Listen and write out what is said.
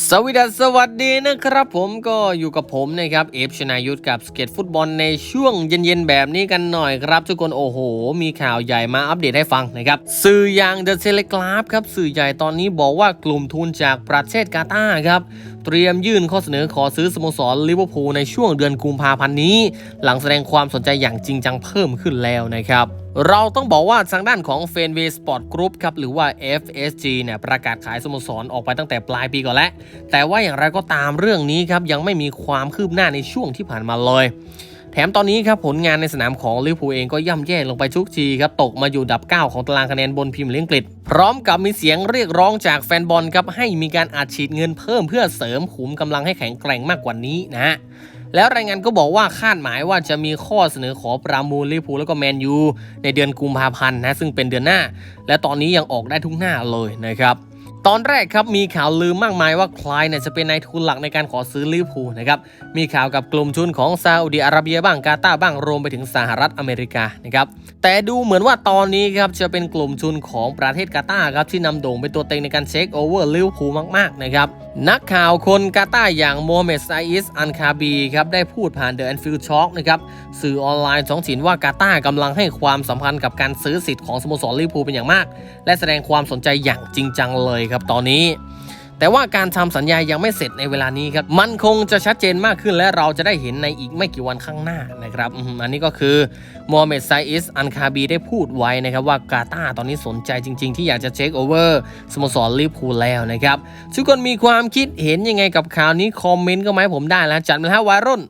สวัสดีสวัสดีนะครับผมก็อยู่กับผมนะครับเอฟชนายุทธกับสเก็ตฟุตบอลในช่วงเย็นๆแบบนี้กันหน่อยครับ ทุกคนโอ้โห มีข่าวใหญ่มาอัปเดตให้ฟังนะครับ สื่ออย่างเดอะเ e เลกราฟครับสื่อใหญ่ตอนนี้บอกว่ากลุ่มทุนจากประเทศกาตาร์ครับ เตรียมยื่นข้อเสนอขอซื้อสโมสรลิเวอร์พูลในช่วงเดือนกุมภาพันธ์นี้ หลังแสดงความสนใจอย่างจริงจังเพิ่มขึ้นแล้วนะครับ เราต้องบอกว่าทางด้านของเฟนเวสปอร์ตกรุ๊ปครับหรือว่า FSG เนี่ยประกาศขายสโมสรออกไปตั้งแต่ปลายปีก่อนแล้ว แต่ว่าอย่างไรก็ตามเรื่องนี้ครับยังไม่มีความคืบหน้าในช่วงที่ผ่านมาเลย แถมตอนนี้ครับผลงานในสนามของลิเวอร์พูลเองก็ย่ำแย่ลงไปทุกทีครับตกมาอยู่ดับ 9 ของตารางคะแนนบนพรีเมียร์ลีกอังกฤษพร้อมกับมีเสียงเรียกร้องจากแฟนบอลครับให้มีการอัดฉีดเงินเพิ่มเพื่อเสริมขุมกำลังให้แข็งแกร่งมากกว่านี้นะฮะ แล้วรายงานก็บอกว่าคาดหมายว่าจะมีข้อเสนอขอประมูลลิเวอร์พูลแล้วก็แมนยูในเดือนกุมภาพันธ์นะซึ่งเป็นเดือนหน้า และตอนนี้ยังออกได้ทุกหน้าเลยนะครับ ตอนแรกครับมีข่าวลือมากมายว่าใครเนี่ยจะเป็นนายทุนหลักในการขอซื้อลิเวอร์พูลนะครับมีข่าวกับกลุ่มทุนของซาอุดิอาระเบียบ้างกาตาบ้างรวมไปถึงสหรัฐอเมริกานะครับแต่ดูเหมือนว่าตอนนี้ครับจะเป็นกลุ่มทุนของประเทศกาตาครับที่นำโด่งเป็นตัวเต็งในการเช็คโอเวอร์ลิเวอร์พูลมากๆนะครับนักข่าวคนกาตาอย่างโมฮัมเหม็ดไซอิสอันคาบีครับได้พูดผ่านเดอะแอนฟิลด์ช็อคนะครับสื่อออนไลน์ท้องถิ่นว่ากาตาร์กำลังให้ความสำคัญกับการซื้อสิทธิ์ของสโมสรลิเวอร์พูลเป็นอย่างมาก และแสดงความสนใจอย่างจริงจังเลยครับตอนนี้ แต่ว่าการทำสัญญายังไม่เสร็จในเวลานี้ครับ มันคงจะชัดเจนมากขึ้นและเราจะได้เห็นในอีกไม่กี่วันข้างหน้านะครับอันนี้ก็คือโมฮัมเหม็ดไซอิสอันคาบีได้พูดไว้นะครับว่ากาตาตอนนี้สนใจจริง ๆ ที่อยากจะเช็คโอเวอร์สโมสรลิเวอร์พูลแล้วนะครับทุกคนมีความคิดเห็นยังไงกับข่าวนี้คอมเมนต์ก็มาให้ผมได้แล้วจัดมาแล้ววารุ่น